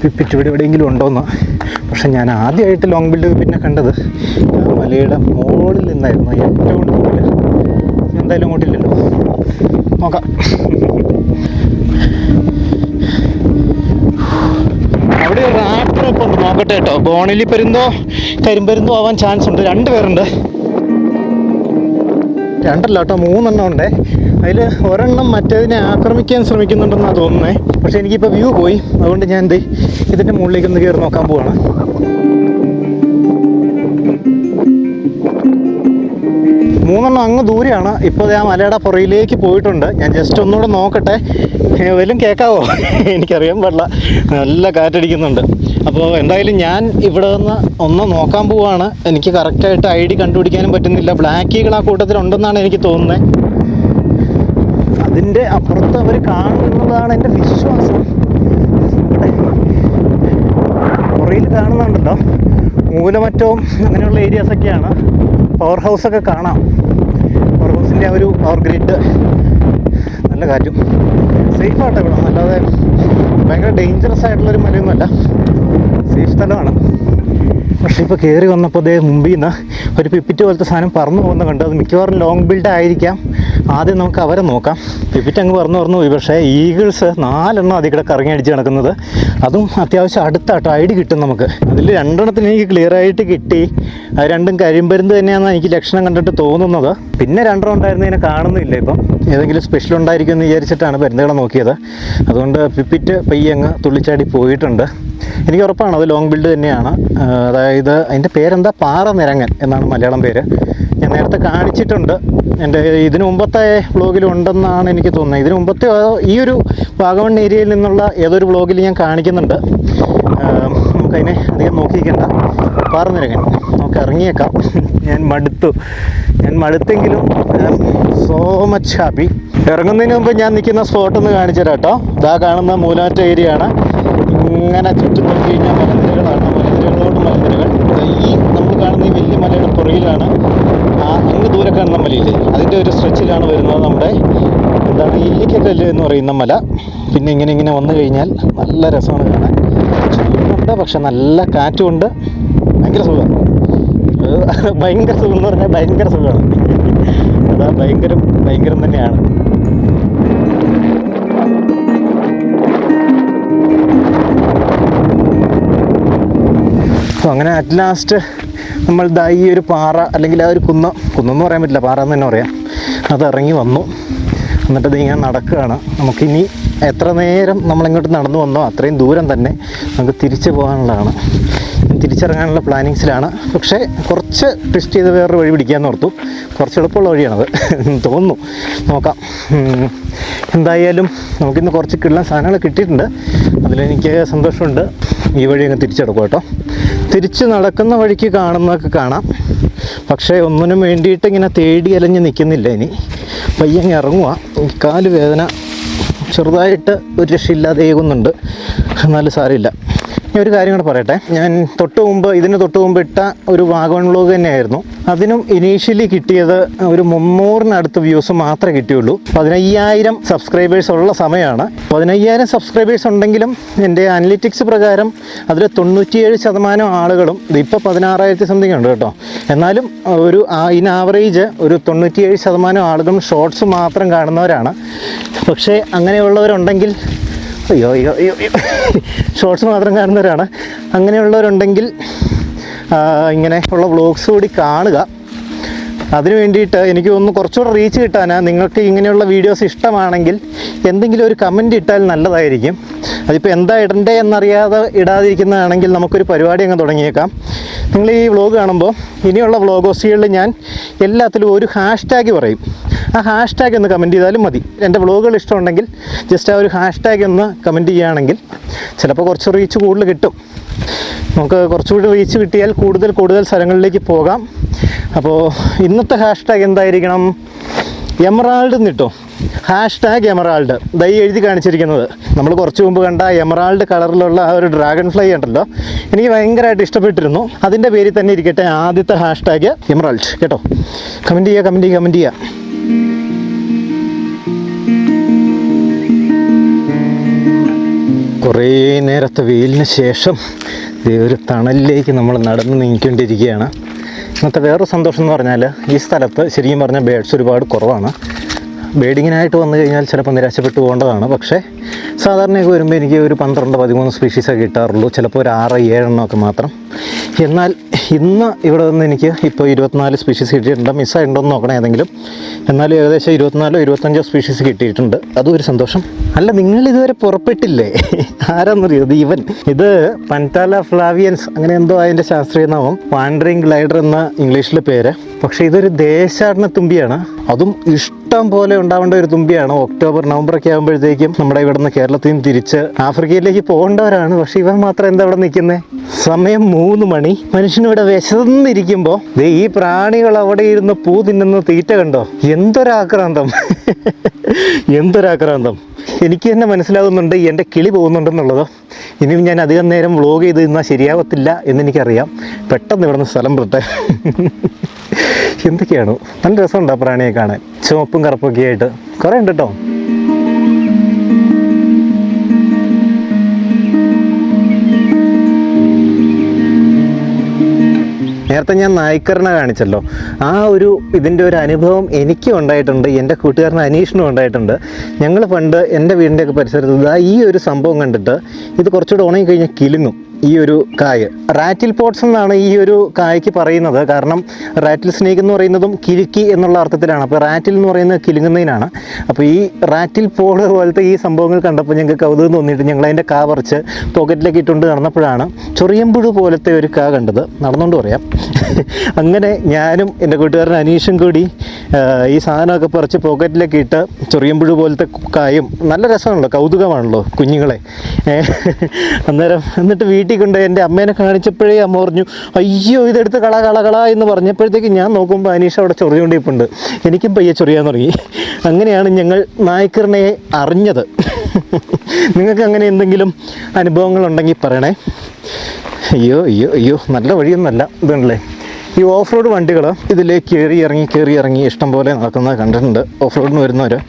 Speaker 1: പിപ്പിറ്റ് ഇവിടെ എവിടെയെങ്കിലും ഉണ്ടോയെന്ന് പക്ഷെ ഞാൻ ആദ്യമായിട്ട് ലോങ് ബിൽഡ് പിന്നെ കണ്ടത് ആ മലയുടെ മുകളിൽ നിന്നായിരുന്നു ഏറ്റവും എന്തായാലും അങ്ങോട്ടില്ലല്ലോ. നോക്കാം. അവിടെ ഒരു ഉണ്ട്. നോക്കട്ടെ കേട്ടോ. ബോണിലി പരുന്തോ കരിമ്പരുന്തോ ആവാൻ ചാൻസ് ഉണ്ട്. രണ്ട് പേരുണ്ട്. രണ്ടല്ല കേട്ടോ മൂന്നെണ്ണം ഉണ്ട്. അതിൽ ഒരെണ്ണം മറ്റേതിനെ ആക്രമിക്കാൻ ശ്രമിക്കുന്നുണ്ടെന്നാണ് തോന്നുന്നത് പക്ഷേ എനിക്കിപ്പോൾ വ്യൂ പോയി. അതുകൊണ്ട് ഞാൻ എന്ത് ഇതിന്റെ മുകളിലേക്ക് ഒന്ന് കയറി നോക്കാൻ പോവാണ്. മൂന്നെണ്ണം അങ്ങ് ദൂരെയാണ്. ഇപ്പോൾ ഞാൻ മലയുടെ പുറയിലേക്ക് പോയിട്ടുണ്ട്. ഞാൻ ജസ്റ്റ് ഒന്നുകൂടെ നോക്കട്ടെ. വല്ലതും കേൾക്കാവോ എനിക്കറിയാൻ പാടില്ല. നല്ല കാറ്റടിക്കുന്നുണ്ട്. അപ്പോൾ എന്തായാലും ഞാൻ ഇവിടെ നിന്ന് ഒന്ന് നോക്കാൻ പോവാണ്. എനിക്ക് കറക്റ്റായിട്ട് ഐ ഡി കണ്ടുപിടിക്കാനും പറ്റുന്നില്ല. ബ്ലാക്ക് ഈഗിൾ ആ കൂട്ടത്തിലുണ്ടെന്നാണ് എനിക്ക് തോന്നുന്നത് അതിന്റെ അപ്പുറത്ത് അവർ കാണുമെന്നുള്ളതാണ് എന്റെ വിശ്വാസം. പുറയിൽ കാണുന്നുണ്ടല്ലോ. മൂലമറ്റവും അങ്ങനെയുള്ള ഏരിയാസൊക്കെയാണ് പവർ ഹൗസൊക്കെ കാണാം. പവർ ഹൗസിന്റെ ആ ഒരു പവർ ഗ്രിഡ് നല്ല കാറ്റും. സേഫ് ആട്ടെ അല്ലാതെ ഭയങ്കര ഡേഞ്ചറസ് ആയിട്ടുള്ളൊരു മലയൊന്നുമല്ല. സേഫ് സ്ഥലമാണ്. പക്ഷേ ഇപ്പോൾ കയറി വന്നപ്പോൾ അതേ മുമ്പിൽ നിന്ന് ഒരു പിപ്പിറ്റ് പോലത്തെ സാധനം പറന്നു പോകുന്ന കണ്ടു. അത് മിക്കവാറും ലോങ് ബിൽഡ് ആയിരിക്കാം. ആദ്യം നമുക്ക് അവരെ നോക്കാം. പിപ്പിറ്റ് അങ്ങ് പറന്നു പറന്നു പോയി. പക്ഷേ ഈഗിൾസ് നാലെണ്ണം അതിൽ കറങ്ങി അടിച്ച് നടക്കുന്നത്. അതും അത്യാവശ്യം അടുത്താട്ടോ. ഡി കിട്ടും നമുക്ക്. അതിൽ രണ്ടെണ്ണത്തിന് എനിക്ക് ക്ലിയർ ആയിട്ട് കിട്ടി. അത് രണ്ടും കരിമ്പരുന്ന് തന്നെയാണെന്ന് എനിക്ക് ലക്ഷണം കണ്ടിട്ട് തോന്നുന്നത്. പിന്നെ രണ്ടെണ്ണം ഉണ്ടായിരുന്നതിനെ കാണുന്നില്ല ഇപ്പം. ഏതെങ്കിലും സ്പെഷ്യൽ ഉണ്ടായിരിക്കും എന്ന് വിചാരിച്ചിട്ടാണ് പരുന്നുകളെ നോക്കിയത്. അതുകൊണ്ട് പിപ്പിറ്റ് പയ്യങ്ങ് തുള്ളിച്ചാടി പോയിട്ടുണ്ട്. എനിക്ക് ഉറപ്പാണ് അത് ലോങ് ബിൽഡ് തന്നെയാണ്. ആ, അതായത് അതിന്റെ പേരെന്താ? പാറ നിരങ്ങൻ എന്നാണ് മലയാളം പേര്. ഞാൻ നേരത്തെ കാണിച്ചിട്ടുണ്ട്. എന്റെ ഇതിനു മുമ്പത്തെ ബ്ലോഗിൽ ഉണ്ടെന്നാണ് എനിക്ക് തോന്നുന്നത്. ഇതിനു മുമ്പത്തെ ഈ ഒരു വാഗമൺ ഏരിയയിൽ നിന്നുള്ള ഏതൊരു വ്ളോഗിൽ ഞാൻ കാണിക്കുന്നുണ്ട്. നമുക്കതിനെ അധികം നോക്കിയിരിക്കണ്ട. പാറ നിരങ്ങൻ നമുക്ക് ഇറങ്ങിയേക്കാം. ഞാൻ മടുത്തു. ഞാൻ മടുത്തെങ്കിലും സോ മച്ച് ഹാപ്പി ഇറങ്ങുന്നതിന് മുമ്പ് ഞാൻ നിൽക്കുന്ന സ്പോട്ട് ഒന്ന് കാണിച്ചു തരാം കേട്ടോ. ഇതാ കാണുന്ന മൂലാറ്റ ഏരിയ ആണ്. ഇങ്ങനെ ചുറ്റും നോക്കി കഴിഞ്ഞാൽ മലനിരകൾ. ഈ നമ്മൾ കാണുന്ന ഈ വലിയ മലയുടെ പുറകിലാണ് ആ അങ്ങ് ദൂരെ കാണുന്ന മലയില്ലേ? അതിന്റെ ഒരു സ്ട്രെച്ചിലാണ് വരുന്നത് നമ്മുടെ എന്താണ് ഇല്ലിക്കക്കല്ല് എന്ന് പറയുന്ന മല. പിന്നെ ഇങ്ങനെ ഇങ്ങനെ വന്നു കഴിഞ്ഞാൽ നല്ല രസമാണ് കാണാൻ. ചൂടുണ്ട് പക്ഷെ നല്ല കാറ്റുമുണ്ട്. ഭയങ്കര സുഖമാണ്. ഭയങ്കര സുഖം എന്ന് പറഞ്ഞാൽ ഭയങ്കര സുഖമാണ്. അതാ ഭയങ്കരം ഭയങ്കരം തന്നെയാണ്. അപ്പോൾ അങ്ങനെ അറ്റ് ലാസ്റ്റ് നമ്മൾ ദാ ഈ ഒരു പാറ അല്ലെങ്കിൽ ആ ഒരു കുന്ന കുന്നെന്ന് പറയാൻ പറ്റില്ല പാറ എന്ന് തന്നെ പറയാം. അത് ഇറങ്ങി വന്നു. എന്നിട്ട് ഇങ്ങനെ നടക്കുകയാണ്. നമുക്കിനി എത്ര നേരം നമ്മളിങ്ങോട്ട് നടന്നു വന്നോ അത്രയും ദൂരം തന്നെ നമുക്ക് തിരിച്ചു പോകാനുള്ളതാണ്. തിരിച്ചിറങ്ങാനുള്ള പ്ലാനിങ്സിലാണ്. പക്ഷേ കുറച്ച് ട്വിസ്റ്റ് ചെയ്ത് വേറൊരു വഴി പിടിക്കാമെന്ന് ഓർത്തു. കുറച്ച് എളുപ്പമുള്ള വഴിയാണത്. തോന്നുന്നു. നോക്കാം. എന്തായാലും നമുക്കിന്ന് കുറച്ച് കിട്ടുന്ന സാധനങ്ങൾ കിട്ടിയിട്ടുണ്ട്. അതിലെനിക്ക് സന്തോഷമുണ്ട്. ഈ വഴി അങ്ങ് തിരിച്ചെടുക്കും കേട്ടോ. തിരിച്ച് നടക്കുന്ന വഴിക്ക് കാണുന്നതൊക്കെ കാണാം. പക്ഷേ ഒന്നിനും വേണ്ടിയിട്ട് ഇങ്ങനെ തേടി അലഞ്ഞ് നിൽക്കുന്നില്ല ഇനി. പയ്യങ്ങ് ഇറങ്ങുക കാൽ വേദന ചെറുതായിട്ട് ഒരു രക്ഷയില്ലാതെ ഏകുന്നുണ്ട്. എന്നാലും സാരമില്ല. ഒരു കാര്യം കൂടെ പറയട്ടെ. ഞാൻ തൊട്ട് മുമ്പ് ഇതിന് തൊട്ട് മുമ്പ് ഇട്ട ഒരു വാഗൺ വ്ലോഗ് തന്നെയായിരുന്നു. അതിനും ഇനീഷ്യലി കിട്ടിയത് ഒരു മുന്നൂറിനടുത്ത് വ്യൂസ് മാത്രമേ കിട്ടിയുള്ളൂ. പതിനയ്യായിരം സബ്സ്ക്രൈബേഴ്സ് ഉള്ള സമയമാണ് പതിനയ്യായിരം സബ്സ്ക്രൈബേഴ്സ് ഉണ്ടെങ്കിലും എന്റെ അനലിറ്റിക്സ് പ്രകാരം അതിൽ തൊണ്ണൂറ്റിയേഴ് ശതമാനം ആളുകളും ഇതിപ്പോൾ പതിനാറായിരത്തി സംതിങ് ഉണ്ട് കേട്ടോ. എന്നാലും ഒരു ഇൻ ആവറേജ് ഒരു തൊണ്ണൂറ്റിയേഴ് ശതമാനം ആളുകളും ഷോർട്സ് മാത്രം കാണുന്നവരാണ്. പക്ഷേ അങ്ങനെയുള്ളവരുണ്ടെങ്കിൽ അയ്യോ അയ്യോ അയ്യോ ഷോർട്സ് മാത്രം കാണുന്നവരാണ്. അങ്ങനെയുള്ളവരുണ്ടെങ്കിൽ ഇങ്ങനെ ഉള്ള വ്ളോഗ്സ് കൂടി കാണുക. അതിന് വേണ്ടിയിട്ട് എനിക്ക് ഒന്ന് കുറച്ചുകൂടെ റീച്ച് കിട്ടാനാണ് നിങ്ങൾക്ക് ഇങ്ങനെയുള്ള വീഡിയോസ് ഇഷ്ടമാണെങ്കിൽ എന്തെങ്കിലും ഒരു കമന്റ് ഇട്ടാൽ നല്ലതായിരിക്കും. അതിപ്പോൾ എന്താ ഇടണ്ടേ എന്നറിയാതെ ഇടാതിരിക്കുന്നതാണെങ്കിൽ നമുക്കൊരു പരിപാടി അങ്ങ് തുടങ്ങിയേക്കാം. നിങ്ങൾ ഈ വ്ളോഗ് കാണുമ്പോൾ ഇനിയുള്ള വ്ളോഗോസുകളിൽ ഞാൻ എല്ലാത്തിലും ഒരു ഹാഷ്ടാഗ് പറയും. ആ ഹാഷ്ടാഗ് ഒന്ന് കമന്റ് ചെയ്താലും മതി. എന്റെ വ്ളോഗുകൾ ഇഷ്ടമുണ്ടെങ്കിൽ ജസ്റ്റ് ആ ഒരു ഹാഷ്ടാഗ് ഒന്ന് കമന്റ് ചെയ്യുകയാണെങ്കിൽ ചിലപ്പോൾ കുറച്ച് റീച്ച് കൂടുതൽ കിട്ടും. നമുക്ക് കുറച്ചുകൂടി റീച്ച് കിട്ടിയാൽ കൂടുതൽ കൂടുതൽ സ്ഥലങ്ങളിലേക്ക് പോകാം. അപ്പോൾ ഇന്നത്തെ ഹാഷ്ടാഗ് എന്തായിരിക്കണം? എമറാൾഡ് എന്നിട്ടോ ഹാഷ്ടാഗ് എമറാൾഡ് ദൈ എഴുതി കാണിച്ചിരിക്കുന്നത്. നമ്മൾ കുറച്ച് മുമ്പ് കണ്ട എമറാൾഡ് കളറിലുള്ള ആ ഒരു ഡ്രാഗൺ ഫ്ലൈ ഉണ്ടല്ലോ. എനിക്ക് ഭയങ്കരമായിട്ട് ഇഷ്ടപ്പെട്ടിരുന്നു. അതിന്റെ പേരിൽ തന്നെ ഇരിക്കട്ടെ ആദ്യത്തെ ഹാഷ്ടാഗ് എമറാൾഡ് കേട്ടോ? കമന്റ് ചെയ്യുക കമന്റ് ചെയ്യുക കമന്റ് ചെയ്യുക. കുറേ നേരത്തെ വെയിലിന് ശേഷം ഒരു തണലിലേക്ക് നമ്മൾ നടന്ന് നീങ്ങിക്കൊണ്ടിരിക്കുകയാണ്. ഇന്നത്തെ വേറൊരു സന്തോഷം എന്ന് പറഞ്ഞാൽ ഈ സ്ഥലത്ത് ശരിക്കും പറഞ്ഞാൽ ബേഡ്സ് ഒരുപാട് കുറവാണ്. ബേഡിങ്ങിനായിട്ട് വന്നു കഴിഞ്ഞാൽ ചിലപ്പോൾ നിരാശപ്പെട്ടു പോകേണ്ടതാണ്. പക്ഷേ സാധാരണയൊക്കെ വരുമ്പോൾ എനിക്ക് ഒരു പന്ത്രണ്ട് പതിമൂന്ന് സ്പീഷീസൊക്കെ കിട്ടാറുള്ളൂ. ചിലപ്പോൾ ഒരു ആറ് ഏഴെണ്ണമൊക്കെ മാത്രം. എന്നാൽ ഇന്ന് ഇവിടെ നിന്ന് എനിക്ക് ഇപ്പോൾ ഇരുപത്തിനാല് സ്പീഷീസ് കിട്ടിയിട്ടുണ്ട്. മിസ്സായിട്ടുണ്ടോ എന്ന് നോക്കണം ഏതെങ്കിലും. എന്നാലും ഏകദേശം ഇരുപത്തിനാലോ ഇരുപത്തഞ്ചോ സ്പീഷീസ് കിട്ടിയിട്ടുണ്ട്. അതും ഒരു സന്തോഷം. അല്ല നിങ്ങൾ ഇതുവരെ പുറപ്പെട്ടില്ലേ? ആരാന്നറിയോ? ഇത് ഇവൻ. ഇത് പന്റാല ഫ്ലാവിയൻസ്. അങ്ങനെ എന്തോ അതിന്റെ ശാസ്ത്രീയ നാമം. വാൻഡറിങ് ഗ്ലൈഡർ എന്ന ഇംഗ്ലീഷിലെ പേര്. പക്ഷേ ഇതൊരു ദേശാടന തുമ്പിയാണ്. അതും ഇഷ്ടം പോലെ ഉണ്ടാവേണ്ട ഒരു തുമ്പിയാണ് ഒക്ടോബർ നവംബർ ഒക്കെ ആകുമ്പോഴത്തേക്കും നമ്മുടെ ഇവിടുന്ന് കേരളത്തിൽ നിന്ന് തിരിച്ച് ആഫ്രിക്കയിലേക്ക് പോകേണ്ടവരാണ്. പക്ഷെ ഇവൻ മാത്രം എന്താ ഇവിടെ നിൽക്കുന്നത് സമയം മൂന്ന് മണി. മനുഷ്യനിവിടെ വിശന്നിരിക്കുമ്പോൾ ദേ ഈ പ്രാണികൾ അവിടെ ഇരുന്ന് പൂ തിന്നുന്ന തീറ്റ കണ്ടോ? എന്തൊരാക്രാന്തം. എന്തൊരാക്രാന്തം. എനിക്ക് തന്നെ മനസ്സിലാകുന്നുണ്ട് എന്റെ കിളി പോകുന്നുണ്ടെന്നുള്ളത്. ഇനിയും ഞാൻ അധികം നേരം വ്ളോഗ് ചെയ്ത് നിന്നാൽ ശരിയാവത്തില്ല എന്നെനിക്കറിയാം. പെട്ടെന്ന് ഇവിടുന്ന് സ്ഥലം വിട്ടെ. എന്തൊക്കെയാണ്? നല്ല രസമുണ്ട് പ്രാണിയെ കാണാൻ. ചുവപ്പും കറുപ്പൊക്കെ ആയിട്ട്. കുറേ ഉണ്ട്? കേട്ടോ നേരത്തെ ഞാൻ നായ്ക്കറിനെ കാണിച്ചല്ലോ. ആ ഒരു ഇതിന്റെ ഒരു അനുഭവം എനിക്കും ഉണ്ടായിട്ടുണ്ട് എന്റെ കൂട്ടുകാരൻ അനീഷിനും ഉണ്ടായിട്ടുണ്ട്. ഞങ്ങൾ പണ്ട് എന്റെ വീടിന്റെയൊക്കെ പരിസരത്ത് ഈ ഒരു സംഭവം കണ്ടിട്ട് ഇത് കുറച്ചുകൂടെ ഉണങ്ങി കഴിഞ്ഞാൽ കിലുങ്ങും ഈ ഒരു കായ്. റാറ്റിൽ പോട്ട്സ് എന്നാണ് ഈ ഒരു കായ്ക്ക് പറയുന്നത്. കാരണം റാറ്റിൽ സ്നേക്ക് എന്ന് പറയുന്നതും കിലുക്കി എന്നുള്ള അർത്ഥത്തിലാണ്. അപ്പോൾ റാറ്റിൽ എന്ന് പറയുന്നത് കിലുങ്ങുന്നതിനാണ്. അപ്പോൾ ഈ റാറ്റിൽ പോട് പോലത്തെ ഈ സംഭവങ്ങൾ കണ്ടപ്പോൾ ഞങ്ങൾക്ക് കൗതുകം തോന്നിയിട്ട് ഞങ്ങൾ അതിന്റെ കാ പറിച്ച് പോക്കറ്റിലേക്ക് ഇട്ടുകൊണ്ട് നടന്നപ്പോഴാണ് ചൊറിയമ്പുഴു പോലത്തെ ഒരു കാ കണ്ടത്. നടന്നുകൊണ്ട് പറയാം. അങ്ങനെ ഞാനും എന്റെ കൂട്ടുകാരൻ അനീഷും കൂടി ഈ സാധനമൊക്കെ പറിച്ച് പോക്കറ്റിലേക്ക് ഇട്ട് ചൊറിയമ്പുഴു പോലത്തെ കായും നല്ല രസമാണല്ലോ. കൗതുകമാണല്ലോ കുഞ്ഞുങ്ങളെ. അന്നേരം എന്നിട്ട് വീട്ടിൽ കൊണ്ട് എന്റെ അമ്മേനെ കാണിച്ചപ്പോഴേ അമ്മ പറഞ്ഞു അയ്യോ ഇതെടുത്ത് കള കള കള എന്ന് പറഞ്ഞപ്പോഴത്തേക്ക് ഞാൻ നോക്കുമ്പോൾ അനീഷ് അവിടെ ചൊറിയുകൊണ്ടിരിപ്പുണ്ട് എനിക്കും പയ്യെ ചൊറിയാൻ തുടങ്ങി. അങ്ങനെയാണ് ഞങ്ങൾ നായ്ക്കറിനെ അറിഞ്ഞത്. നിങ്ങൾക്ക് അങ്ങനെ എന്തെങ്കിലും അനുഭവങ്ങളുണ്ടെങ്കിൽ പറയണേ. അയ്യോ അയ്യോ അയ്യോ നല്ല വഴിയൊന്നുമല്ല ഇതുണ്ടല്ലേ. ഈ ഓഫ് റോഡ് വണ്ടികൾ ഇതിലേക്ക് കയറി ഇറങ്ങി കയറി ഇറങ്ങി ഇഷ്ടം പോലെ നടക്കുന്നത് കണ്ടിട്ടുണ്ട്. ഓഫ് റോഡിന് വരുന്നവർ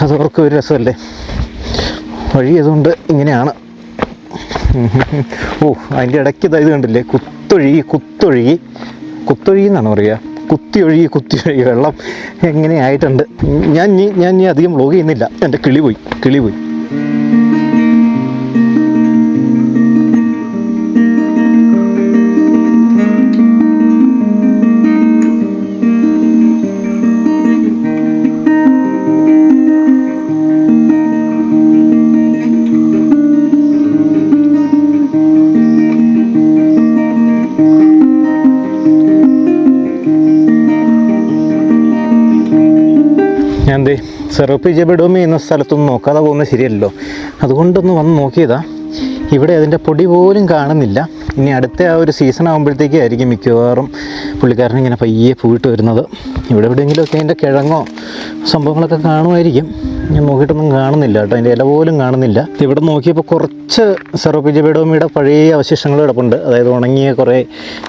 Speaker 1: അതവർക്ക് ഒരു രസമല്ലേ? വഴി അതുകൊണ്ട് ഇങ്ങനെയാണ്. ഓ അതിന്റെ ഇടയ്ക്ക് ഇതായത് കണ്ടില്ലേ? കുത്തൊഴുകി കുത്തൊഴുകി. കുത്തൊഴുകി എന്നാണ് പറയുക? കുത്തി ഒഴുകി കുത്തി ഒഴുകി വെള്ളം എങ്ങനെയായിട്ടുണ്ട്? ഞാൻ ഞാൻ ഇനി അധികം വ്ലോഗ് ചെയ്യുന്നില്ല. എന്റെ കിളി പോയി കിളി പോയി. സെറോപ്പി ജെബിഡോമി എന്ന സ്ഥലത്തൊന്നും നോക്കാതെ പോകുന്നത് ശരിയല്ലോ അതുകൊണ്ടൊന്ന് വന്ന് നോക്കിയതാ. ഇവിടെ അതിന്റെ പൊടി പോലും കാണുന്നില്ല. ഇനി അടുത്ത ആ ഒരു സീസൺ ആകുമ്പോഴത്തേക്കായിരിക്കും മിക്കവാറും പുള്ളിക്കാരൻ ഇങ്ങനെ പയ്യെ പോയിട്ട് വരുന്നത്. ഇവിടെ എവിടെയെങ്കിലുമൊക്കെ അതിന്റെ കിഴങ്ങോ സംഭവങ്ങളൊക്കെ കാണുമായിരിക്കും. ഞാൻ നോക്കിയിട്ടൊന്നും കാണുന്നില്ല കേട്ടോ. അതിന്റെ ഇല പോലും കാണുന്നില്ല. ഇവിടെ നോക്കിയപ്പോൾ കുറച്ച് സെറോപ്പി ജെബഡോമിയുടെ പഴയ അവശിഷ്ടങ്ങൾ കിടപ്പുണ്ട്. അതായത് ഉണങ്ങിയ കുറേ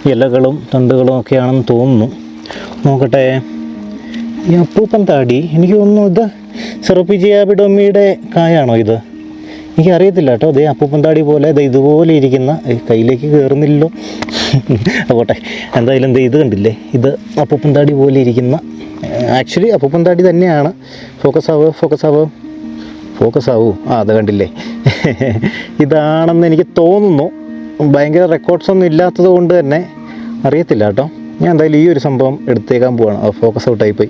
Speaker 1: ഇലകളും തണ്ടുകളും ഒക്കെയാണെന്ന് തോന്നുന്നു. നോക്കട്ടെ. ഈ അപ്പൂപ്പൻ താടി എനിക്ക് തോന്നുന്നു ഇത് സെറപ്പിജിയാബിഡോമിയുടെ കായാണോ ഇത്? എനിക്ക് അറിയത്തില്ല കേട്ടോ. അതേ അപ്പൂപ്പൻ താടി പോലെ ദേ ഇതുപോലെ ഇരിക്കുന്ന കയ്യിലേക്ക് കയറുന്നില്ലല്ലോ പോട്ടെ. എന്തായാലും ഇത് കണ്ടില്ലേ? ഇത് അപ്പൂപ്പൻ താടി പോലെ ഇരിക്കുന്ന ആക്ച്വലി അപ്പൂപ്പൻ താടി തന്നെയാണ്. ഫോക്കസ് ആവുക ഫോക്കസ് ആവുക ഫോക്കസ് ആവൂ. ആ അത് കണ്ടില്ലേ? ഇതാണെന്ന് എനിക്ക് തോന്നുന്നു. ഭയങ്കര റെക്കോർഡ്സ് ഒന്നും ഇല്ലാത്തത് കൊണ്ട് തന്നെ അറിയത്തില്ല കേട്ടോ. ഞാൻ എന്തായാലും ഈ ഒരു സംഭവം എടുത്തേക്കാൻ പോവാണ്. ഫോക്കസ് ഔട്ടായിപ്പോയി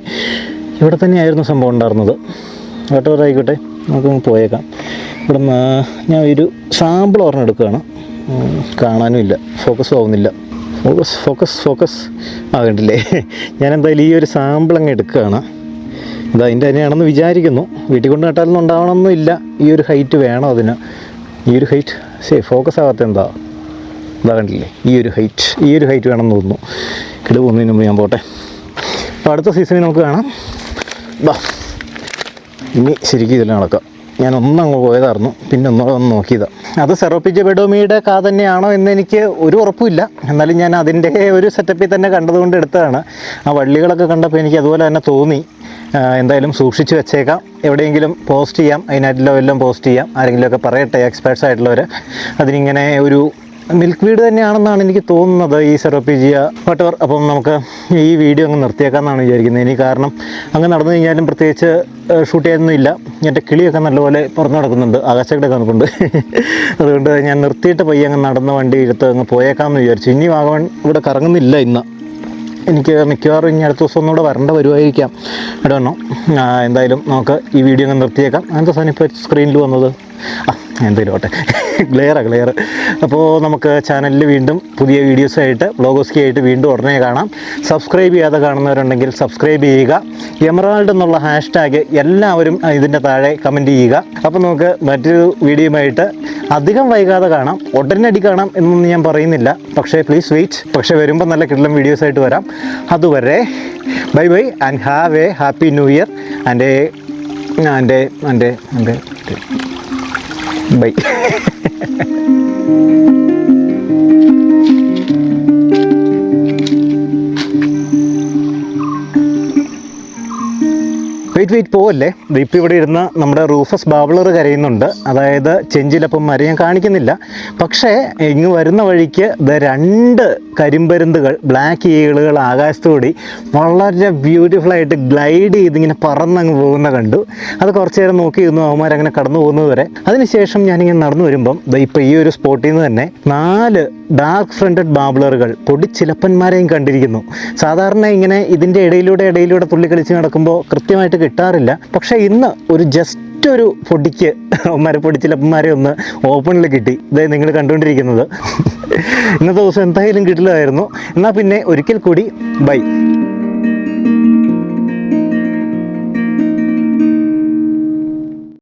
Speaker 1: ഇവിടെ തന്നെയായിരുന്നു സംഭവം ഉണ്ടായിരുന്നത്. വട്ടവർ നമുക്ക് പോയേക്കാം. ഇവിടെ ഞാൻ ഒരു സാമ്പിൾ ഓർമ്മ എടുക്കുകയാണ്. കാണാനും ഇല്ല. ഫോക്കസും ആവുന്നില്ല. Focus focus focus ആകണ്ടില്ലേ? ഞാൻ എന്തായാലും ഈ ഒരു സാമ്പിൾ അങ്ങ് എടുക്കുകയാണ്. ഇത് അതിന്റെ തന്നെയാണെന്ന് വിചാരിക്കുന്നു. വീട്ടിൽ കൊണ്ട് നട്ടാലൊന്നും ഉണ്ടാവണമെന്നില്ല. ഈ ഒരു ഹൈറ്റ് വേണം അതിന്. ഈ ഒരു ഹൈറ്റ് ശരി ഫോക്കസ് ആകാത്ത എന്താ? ഇതാ കണ്ടില്ലേ? ഈ ഒരു ഹൈറ്റ് ഈ ഒരു ഹൈറ്റ് വേണമെന്ന് തോന്നുന്നു. കിട് പോകുന്നതിന് മുമ്പ് ഞാൻ പോട്ടെ. അപ്പോൾ അടുത്ത സീസണിൽ നമുക്ക് കാണാം. ബാ ഇനി ശരിക്കും ഇതിൽ നടക്കാം. ഞാൻ ഒന്നങ്ങ് പോയതായിരുന്നു. പിന്നെ ഒന്നുകൂടെ ഒന്ന് നോക്കിയതാണ് അത് സെറോപ്പിജ ബെഡോമിയുടെ കാ തന്നെയാണോ എന്ന് എനിക്ക് ഒരു ഉറപ്പുമില്ല. എന്നാലും ഞാൻ അതിന്റെ ഒരു സെറ്റപ്പിൽ തന്നെ കണ്ടതുകൊണ്ട് എടുത്തതാണ്. ആ വള്ളികളൊക്കെ കണ്ടപ്പോൾ എനിക്ക് അതുപോലെ തന്നെ തോന്നി. എന്തായാലും സൂക്ഷിച്ച് വെച്ചേക്കാം. എവിടെയെങ്കിലും പോസ്റ്റ് ചെയ്യാം. അതിനായിട്ടുള്ള എല്ലാം പോസ്റ്റ് ചെയ്യാം. ആരെങ്കിലുമൊക്കെ പറയട്ടെ എക്സ്പേർട്സ് ആയിട്ടുള്ളവർ അതിനിങ്ങനെ ഒരു മിൽക്ക് വീട് തന്നെയാണെന്നാണ് എനിക്ക് തോന്നുന്നത് ഈ സെറോപ്പിജിയ വട്ടവർ അപ്പം നമുക്ക് ഈ വീഡിയോ അങ്ങ് നിർത്തിയേക്കാമെന്നാണ് വിചാരിക്കുന്നത്. ഇനി കാരണം അങ്ങ് നടന്നു കഴിഞ്ഞാലും പ്രത്യേകിച്ച് ഷൂട്ട് ചെയ്യാനൊന്നുമില്ല എന്റെ കിളിയൊക്കെ നല്ലപോലെ പുറത്ത് നടക്കുന്നുണ്ട്. ആകാശക്കടയൊക്കെ നടക്കുന്നുണ്ട് അതുകൊണ്ട് ഞാൻ നിർത്തിയിട്ട് പയ്യെ അങ്ങ് നടന്ന വണ്ടി എടുത്ത് അങ്ങ് പോയേക്കാമെന്ന് വിചാരിച്ചു. ഇനി വാഗവൺ ഇവിടെ കറങ്ങുന്നില്ല ഇന്ന്. എനിക്ക് മിക്കവാറും ഇനി അടുത്ത ദിവസം ഒന്നുകൂടെ വരേണ്ട വരുമായിരിക്കാം. ഇടവണ്ണം എന്തായാലും നമുക്ക് ഈ വീഡിയോ അങ്ങ് നിർത്തിയേക്കാം. അങ്ങനത്തെ സാധനം ഇപ്പോൾ സ്ക്രീനിൽ വന്നത്? ആ ഓട്ടെ ക്ലിയറാണ് ക്ലിയർ അപ്പോൾ നമുക്ക് ചാനലിൽ വീണ്ടും പുതിയ വീഡിയോസായിട്ട് ബ്ലോഗോസ്കി ആയിട്ട് വീണ്ടും ഉടനെ കാണാം. സബ്സ്ക്രൈബ് ചെയ്യാതെ കാണുന്നവരുണ്ടെങ്കിൽ സബ്സ്ക്രൈബ് ചെയ്യുക. എമറാൾഡ് എന്നുള്ള ഹാഷ്ടാഗ് എല്ലാവരും ഇതിന്റെ താഴെ കമന്റ് ചെയ്യുക. അപ്പോൾ നമുക്ക് മറ്റൊരു വീഡിയോയുമായിട്ട് അധികം വൈകാതെ കാണാം. ഉടനടി കാണാം എന്നൊന്നും ഞാൻ പറയുന്നില്ല. പക്ഷേ പ്ലീസ് വെയിറ്റ് പക്ഷേ വരുമ്പോൾ നല്ല കിടലം വീഡിയോസ് ആയിട്ട് വരാം. അതുവരെ bye bye and have a happy new year and എന്റെ എന്റെ എന്റെ ബൈ വെയിറ്റ് വെയിറ്റ് പോവല്ലേ? ഇപ്പം ഇവിടെ ഇരുന്ന് നമ്മുടെ റൂഫസ് ബാബിളർ കരയുന്നുണ്ട്. അതായത് ചെഞ്ചിലപ്പം മരം ഞാൻ കാണിക്കുന്നില്ല. പക്ഷേ ഇങ്ങ് വരുന്ന വഴിക്ക് രണ്ട് കരിമ്പരുന്തുകൾ ബ്ലാക്ക് ഈകളുകൾ ആകാശത്തോടി വളരെ ബ്യൂട്ടിഫുള്ളായിട്ട് ഗ്ലൈഡ് ചെയ്ത് ഇങ്ങനെ പറന്നങ്ങ് പോകുന്ന കണ്ടു. അത് കുറച്ച് നേരം നോക്കി ഇരുന്നു. അവന്മാരങ്ങനെ കടന്നു പോകുന്നത് വരെ. അതിനുശേഷം ഞാനിങ്ങനെ നടന്നു വരുമ്പം ഇപ്പം ഈ ഒരു സ്പോട്ടിൽ നിന്ന് തന്നെ നാല് ഡാർക്ക് ഫ്രണ്ടഡ് ബാബ്ലറുകൾ പൊടിച്ചിലപ്പന്മാരെയും കണ്ടിരിക്കുന്നു. സാധാരണ ഇങ്ങനെ ഇതിന്റെ ഇടയിലൂടെ ഇടയിലൂടെ തുള്ളി കളിച്ച് നടക്കുമ്പോൾ കൃത്യമായിട്ട് കിട്ടാറില്ല. പക്ഷേ ഇന്ന് ഒരു ജസ്റ്റ് ഒരു പൊടിക്ക് മരപ്പൊടിച്ചിലപ്പന്മാരെ ഒന്ന് ഓപ്പണിൽ കിട്ടി. ഇതേ നിങ്ങൾ കണ്ടുകൊണ്ടിരിക്കുന്നത്. ഇന്നത്തെ ദിവസം എന്തായാലും കിട്ടില്ലായിരുന്നു. എന്നാൽ പിന്നെ ഒരിക്കൽ കൂടി ബൈ.